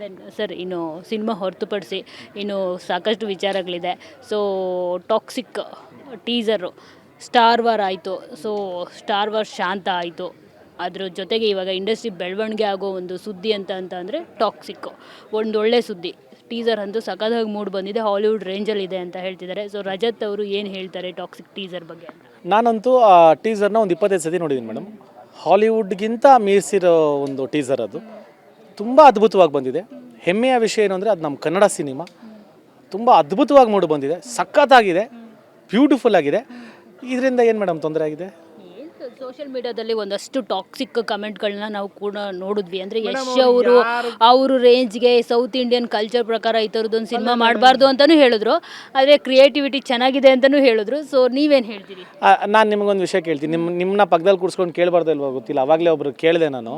Then sir ಇನ್ನು cinema ಹೊರತುಪಡಿಸಿ ಇನ್ನು ಸಾಕಷ್ಟು ವಿಚಾರಗಳಿದೆ. So toxic teaser star war ಆಯಿತು. ಸೊ ಸ್ಟಾರ್ ವಾರ್ ಶಾಂತ ಆಯಿತು. ಅದ್ರ ಜೊತೆಗೆ ಇವಾಗ ಇಂಡಸ್ಟ್ರಿ ಬೆಳವಣಿಗೆ ಆಗೋ ಒಂದು ಸುದ್ದಿ ಅಂತ ಅಂತ ಅಂದರೆ ಟಾಕ್ಸಿಕ್ ಒಂದು ಒಳ್ಳೆ ಸುದ್ದಿ. ಟೀಸರ್ ಅಂತೂ ಸಖತ್ತಾಗಿ ಮೂಡ್ ಬಂದಿದೆ. ಹಾಲಿವುಡ್ ರೇಂಜಲ್ಲಿ ಇದೆ ಅಂತ ಹೇಳ್ತಿದ್ದಾರೆ. ಸೊ ರಜತ್ ಅವರು ಏನು ಹೇಳ್ತಾರೆ ಟಾಕ್ಸಿಕ್ ಟೀಸರ್ ಬಗ್ಗೆ ನಾನಂತೂ ಆ ಟೀಸರ್ನ ಒಂದು ಇಪ್ಪತ್ತೈದು ಸತಿ ನೋಡಿದ್ದೀನಿ ಮೇಡಮ್ ಹಾಲಿವುಡ್ಗಿಂತ ಮೀರಿಸಿರೋ ಒಂದು ಟೀಸರ್ ಅದು. ತುಂಬ ಅದ್ಭುತವಾಗಿ ಬಂದಿದೆ. ಹೆಮ್ಮೆಯ ವಿಷಯ ಏನು ಅಂದರೆ ಅದು ನಮ್ಮ ಕನ್ನಡ ಸಿನಿಮಾ. ತುಂಬ ಅದ್ಭುತವಾಗಿ ಮೂಡಿ ಬಂದಿದೆ. ಸಖತ್ತಾಗಿದೆ. ಬ್ಯೂಟಿಫುಲ್ ಆಗಿದೆ. ಇದರಿಂದ ಏನು ಮೇಡಮ್ ತೊಂದರೆ ಆಗಿದೆ? ಸೋಷಿಯಲ್ ಮೀಡಿಯಾದಲ್ಲಿ ಒಂದಷ್ಟು ಟಾಕ್ಸಿಕ್ ಕಮೆಂಟ್ಗಳನ್ನ ನಾವು ಕೂಡ ನೋಡಿದ್ವಿ. ಅಂದರೆ ಯಶ್ ಅವರು ಅವರು ರೇಂಜ್ಗೆ ಸೌತ್ ಇಂಡಿಯನ್ ಕಲ್ಚರ್ ಪ್ರಕಾರ ಈ ಥರದ್ದೊಂದು ಸಿನಿಮಾ ಮಾಡಬಾರ್ದು ಅಂತಲೂ ಹೇಳಿದ್ರು. ಆದರೆ ಕ್ರಿಯೇಟಿವಿಟಿ ಚೆನ್ನಾಗಿದೆ ಅಂತಲೂ ಹೇಳಿದ್ರು. ಸೊ ನೀವೇನು ಹೇಳ್ತೀರಿ? ನಾನು ನಿಮಗೊಂದು ವಿಷಯ ಕೇಳ್ತೀನಿ. ನಿಮ್ಮ ನಿಮ್ಮನ್ನ ಪಕ್ಕದಲ್ಲಿ ಕೂರಿಸ್ಕೊಂಡು ಕೇಳಬಾರ್ದು ಇಲ್ವಾ ಗೊತ್ತಿಲ್ಲ. ಅವಾಗಲೇ ಒಬ್ರು ಕೇಳಿದೆ ನಾನು.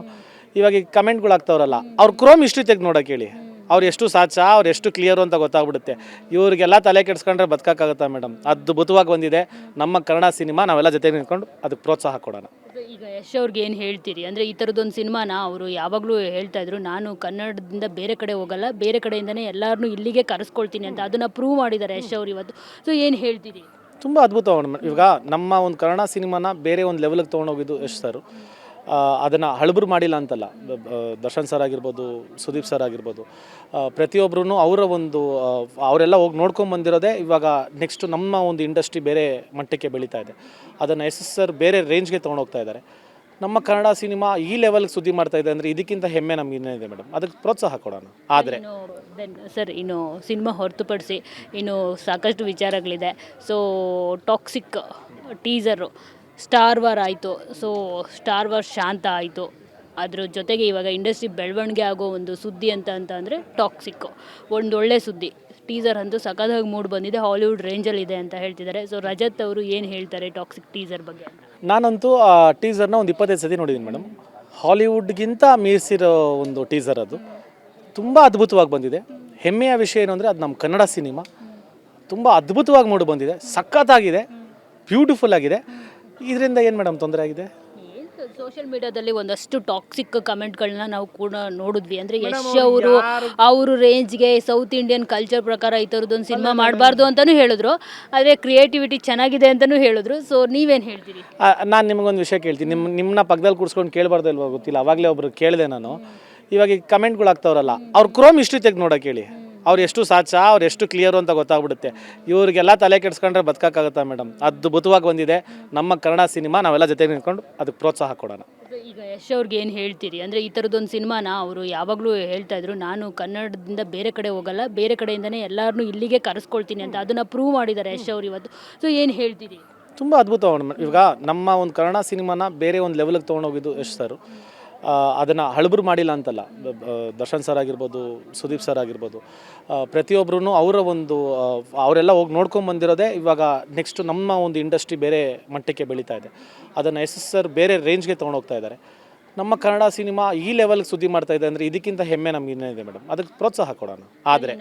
ಇವಾಗ ಈ ಕಮೆಂಟ್ಗಳು ಆಗ್ತಾವ್ರಲ್ಲ ಅವ್ರು ಕ್ರೋಮ್ ಇಷ್ಟು ತೆಗೆದು ನೋಡೋಕೆ ಹೇಳಿ. ಅವ್ರು ಎಷ್ಟು ಸಾಚ ಅವ್ರು ಎಷ್ಟು ಕ್ಲಿಯರು ಅಂತ ಗೊತ್ತಾಗ್ಬಿಡುತ್ತೆ. ಇವರಿಗೆಲ್ಲ ತಲೆ ಕೆಡ್ಸ್ಕೊಂಡ್ರೆ ಬದುಕಾಗತ್ತಾ ಮೇಡಮ್ ಅದ್ಭುತವಾಗಿ ಬಂದಿದೆ. ನಮ್ಮ ಕನ್ನಡ ಸಿನಿಮಾ ನಾವೆಲ್ಲ ಜೊತೆಗೆ ನಿಂತ್ಕೊಂಡು ಅದಕ್ಕೆ ಪ್ರೋತ್ಸಾಹ ಕೊಡೋಣ. ಈಗ ಯಶ್ ಅವ್ರಿಗೆ ಏನು ಹೇಳ್ತೀರಿ? ಅಂದರೆ ಈ ಥರದ್ದೊಂದು ಸಿನಿಮಾನ ಅವರು ಯಾವಾಗಲೂ ಹೇಳ್ತಾ ಇದ್ರು ನಾನು ಕನ್ನಡದಿಂದ ಬೇರೆ ಕಡೆ ಹೋಗಲ್ಲ ಬೇರೆ ಕಡೆಯಿಂದನೇ ಎಲ್ಲರನ್ನೂ ಇಲ್ಲಿಗೆ ಕರೆಸ್ಕೊಳ್ತೀನಿ ಅಂತ ಅದನ್ನು ಪ್ರೂವ್ ಮಾಡಿದ್ದಾರೆ ಯಶ್ ಅವ್ರು ಇವತ್ತು. ಸೊ ಏನು ಹೇಳ್ತೀರಿ? ತುಂಬ ಅದ್ಭುತ ಮೇಡಮ್ ಇವಾಗ ನಮ್ಮ ಒಂದು ಕನ್ನಡ ಸಿನಿಮಾನ ಬೇರೆ ಒಂದು ಲೆವೆಲ್ಗೆ ತೊಗೊಂಡೋಗಿದ್ದು ಯಶ್ ಸರ್ ಅದನ್ನು ಹಳಬರು ಮಾಡಿಲ್ಲ ಅಂತಲ್ಲ. ದರ್ಶನ್ ಸರ್ ಆಗಿರ್ಬೋದು, ಸುದೀಪ್ ಸರ್ ಆಗಿರ್ಬೋದು. ಪ್ರತಿಯೊಬ್ಬರೂ ಅವರ ಒಂದು ಅವರೆಲ್ಲ ಹೋಗಿ ನೋಡ್ಕೊಂಡು ಬಂದಿರೋದೇ ಇವಾಗ ನೆಕ್ಸ್ಟ್ ನಮ್ಮ ಒಂದು ಇಂಡಸ್ಟ್ರಿ ಬೇರೆ ಮಟ್ಟಕ್ಕೆ ಬೆಳೀತಾ ಇದೆ. ಅದನ್ನು ಎಸ್ ಎಸ್ ಸರ್ ಬೇರೆ ರೇಂಜ್ಗೆ ತೊಗೊಂಡೋಗ್ತಾ ಇದ್ದಾರೆ. ನಮ್ಮ ಕನ್ನಡ ಸಿನಿಮಾ ಈ ಲೆವೆಲ್ಗೆ ಸುದ್ದಿ ಮಾಡ್ತಾ ಇದೆ ಅಂದರೆ ಇದಕ್ಕಿಂತ ಹೆಮ್ಮೆ ನಮ್ಗೆ ಇದೆ ಮೇಡಮ್ ಅದಕ್ಕೆ ಪ್ರೋತ್ಸಾಹ ಕೊಡೋಣ. ಆದರೆ ಇನ್ನು ದೆನ್ ಸರ್ ಇನ್ನು ಸಿನಿಮಾ ಹೊರತುಪಡಿಸಿ ಇನ್ನು ಸಾಕಷ್ಟು ವಿಚಾರಗಳಿದೆ. So toxic teaser star war ಆಯಿತು. ಸೊ ಸ್ಟಾರ್ ವಾರ್ ಶಾಂತ ಆಯಿತು. ಅದ್ರ ಜೊತೆಗೆ ಇವಾಗ ಇಂಡಸ್ಟ್ರಿ ಬೆಳವಣಿಗೆ ಆಗೋ ಒಂದು ಸುದ್ದಿ ಅಂತ ಅಂತ ಅಂದರೆ ಟಾಕ್ಸಿಕ್ ಒಂದು ಒಳ್ಳೆ ಸುದ್ದಿ. ಟೀಸರ್ ಅಂತೂ ಸಖತ್ತಾಗಿ ಮೂಡ್ ಬಂದಿದೆ. ಹಾಲಿವುಡ್ ರೇಂಜಲ್ಲಿ ಇದೆ ಅಂತ ಹೇಳ್ತಿದ್ದಾರೆ. ಸೊ ರಜತ್ ಅವರು ಏನು ಹೇಳ್ತಾರೆ ಟಾಕ್ಸಿಕ್ ಟೀಸರ್ ಬಗ್ಗೆ ನಾನಂತೂ ಆ ಟೀಸರ್ನ ಒಂದು ಇಪ್ಪತ್ತೈದು ಸತಿ ನೋಡಿದ್ದೀನಿ ಮೇಡಮ್ ಹಾಲಿವುಡ್ಗಿಂತ ಮೀರಿಸಿರೋ ಒಂದು ಟೀಸರ್ ಅದು. ತುಂಬ ಅದ್ಭುತವಾಗಿ ಬಂದಿದೆ. ಹೆಮ್ಮೆಯ ವಿಷಯ ಏನು ಅಂದರೆ ಅದು ನಮ್ಮ ಕನ್ನಡ ಸಿನಿಮಾ. ತುಂಬ ಅದ್ಭುತವಾಗಿ ಮೂಡಿ ಬಂದಿದೆ. ಸಖತ್ತಾಗಿದೆ. ಬ್ಯೂಟಿಫುಲ್ ಆಗಿದೆ. ಇದರಿಂದ ಏನು ಮೇಡಮ್ ತೊಂದರೆ ಆಗಿದೆ? ಸೋಷಿಯಲ್ ಮೀಡಿಯಾದಲ್ಲಿ ಒಂದಷ್ಟು ಟಾಕ್ಸಿಕ್ ಕಮೆಂಟ್ಗಳನ್ನ ನಾವು ಕೂಡ ನೋಡಿದ್ವಿ. ಅಂದ್ರೆ ಯಶ್ ಅವರು ಅವರು ರೇಂಜ್ಗೆ ಸೌತ್ ಇಂಡಿಯನ್ ಕಲ್ಚರ್ ಪ್ರಕಾರ ಈ ಥರದ್ದೊಂದು ಸಿನಿಮಾ ಮಾಡಬಾರ್ದು ಅಂತಲೂ ಹೇಳಿದ್ರು. ಆದರೆ ಕ್ರಿಯೇಟಿವಿಟಿ ಚೆನ್ನಾಗಿದೆ ಅಂತಲೂ ಹೇಳಿದ್ರು. ಸೊ ನೀವೇನು ಹೇಳ್ತೀರಿ? ನಾನು ನಿಮಗೊಂದು ವಿಷಯ ಕೇಳ್ತೀನಿ. ನಿಮ್ಮ ನಿಮ್ಮನ್ನ ಪಕ್ಕದಲ್ಲಿ ಕೂರಿಸ್ಕೊಂಡು ಕೇಳಬಾರ್ದು ಇಲ್ವೋ ಗೊತ್ತಿಲ್ಲ. ಅವಾಗಲೇ ಒಬ್ರು ಕೇಳಿದೆ ನಾನು. ಇವಾಗ ಈ ಕಮೆಂಟ್ಗಳು ಆಗ್ತಾವ್ರಲ್ಲ. ಅವ್ರು ಕ್ರೋಮ್ ಹಿಸ್ಟ್ರಿ ತೆಗೆದು ನೋಡೋಕೆ ಹೇಳಿ. ಅವ್ರು ಎಷ್ಟು ಸಾಚ ಅವ್ರು ಎಷ್ಟು ಕ್ಲಿಯರು ಅಂತ ಗೊತ್ತಾಗ್ಬಿಡುತ್ತೆ. ಇವರಿಗೆಲ್ಲ ತಲೆ ಕೆಡಿಸ್ಕೊಂಡ್ರೆ ಬದುಕಾಗತ್ತಾ ಮೇಡಮ್ ಅದ್ಭುತವಾಗಿ ಬಂದಿದೆ. ನಮ್ಮ ಕನ್ನಡ ಸಿನಿಮಾ ನಾವೆಲ್ಲ ಜೊತೆಗೆ ನಿಂತ್ಕೊಂಡು ಅದಕ್ಕೆ ಪ್ರೋತ್ಸಾಹ ಕೊಡೋಣ. ಈಗ ಯಶ್ ಅವ್ರಿಗೆ ಏನು ಹೇಳ್ತೀರಿ? ಅಂದರೆ ಈ ಥರದ್ದೊಂದು ಸಿನಿಮಾನ ಅವರು ಯಾವಾಗಲೂ ಹೇಳ್ತಾ ಇದ್ರು ನಾನು ಕನ್ನಡದಿಂದ ಬೇರೆ ಕಡೆ ಹೋಗಲ್ಲ ಬೇರೆ ಕಡೆಯಿಂದನೇ ಎಲ್ಲರನ್ನೂ ಇಲ್ಲಿಗೆ ಕರೆಸ್ಕೊಳ್ತೀನಿ ಅಂತ ಅದನ್ನು ಪ್ರೂವ್ ಮಾಡಿದ್ದಾರೆ ಯಶ್ ಅವ್ರು ಇವತ್ತು. ಸೊ ಏನು ಹೇಳ್ತೀರಿ? ತುಂಬ ಅದ್ಭುತ ಇವಾಗ ನಮ್ಮ ಒಂದು ಕನ್ನಡ ಸಿನಿಮಾನ ಬೇರೆ ಒಂದು ಲೆವೆಲ್ಗೆ ತೊಗೊಂಡೋಗಿದ್ದು ಯಶ್ ಸರ್ ಅದನ್ನು ಹಳಬರು ಮಾಡಿಲ್ಲ ಅಂತಲ್ಲ. ದರ್ಶನ್ ಸರ್ ಆಗಿರ್ಬೋದು, ಸುದೀಪ್ ಸರ್ ಆಗಿರ್ಬೋದು. ಪ್ರತಿಯೊಬ್ಬರೂ ಅವರ ಒಂದು ಅವರೆಲ್ಲ ಹೋಗಿ ನೋಡ್ಕೊಂಡು ಬಂದಿರೋದೇ ಇವಾಗ ನೆಕ್ಸ್ಟ್ ನಮ್ಮ ಒಂದು ಇಂಡಸ್ಟ್ರಿ ಬೇರೆ ಮಟ್ಟಕ್ಕೆ ಬೆಳೀತಾ ಇದೆ. ಅದನ್ನು ಎಸ್ ಎಸ್ ಸರ್ ಬೇರೆ ರೇಂಜ್ಗೆ ತೊಗೊಂಡೋಗ್ತಾ ಇದ್ದಾರೆ ನಮ್ಮ ಕನ್ನಡ ಸಿನಿಮಾ ಈ ಲೆವೆಲ್ಗೆ ಸುದ್ದಿ ಮಾಡ್ತಾ ಇದೆ ಅಂದರೆ ಇದಕ್ಕಿಂತ ಹೆಮ್ಮೆ ನಮ್ಗೆ ಇದೆ ಮೇಡಮ್ ಅದಕ್ಕೆ ಪ್ರೋತ್ಸಾಹ ಕೊಡೋಣ. ಆದರೆ